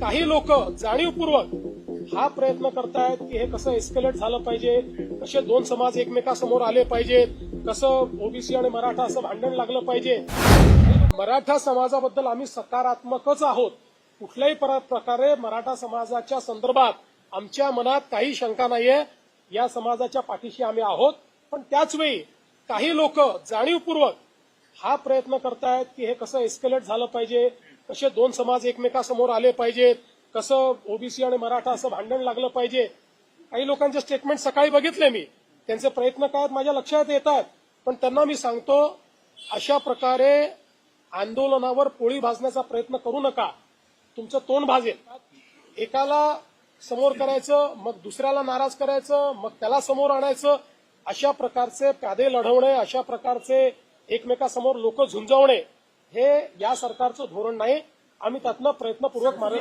काही लोक जाणीवपूर्वक हा प्रयत्न करतायत की हे कसं एस्केलेट झालं पाहिजे कसे दोन समाज एकमेकासमोर आले पाहिजेत कसं ओबीसी आणि मराठा असं भांडण लागलं पाहिजे. मराठा समाजाबद्दल आम्ही सकारात्मकच आहोत. कुठल्याही पर- प्रकारे मराठा समाजाच्या संदर्भात आमच्या मनात काही शंका नाहीये. या समाजाच्या पाठीशी आम्ही आहोत. पण त्याचवेळी काही लोक जाणीवपूर्वक हा प्रयत्न करतायत की हे कसं एस्केलेट झालं पाहिजे कसे दोन समाज एकमेकासमोर आले पाहिजेत. कसं ओबीसी आणि मराठा असं भांडण लागलं पाहिजे? काही लोकांचे स्टेटमेंट सकाळी बघितले मी. त्यांचे प्रयत्न काय आहेत माझ्या लक्षात येतात. पण त्यांना मी सांगतो अशा प्रकारे आंदोलनावर पोळी भाजण्याचा प्रयत्न करू नका. तुमचं तोंड भाजेल. एकाला समोर करायचं मग दुसऱ्याला नाराज करायचं मग त्याला समोर आणायचं. अशा प्रकारचे प्यादे लढवणे अशा प्रकारचे एकमेकासमोर लोक झुंजवणे. हे या सरकारचं धोरण नाही. आम्ही त्यातनं प्रयत्नपूर्वक मार्ग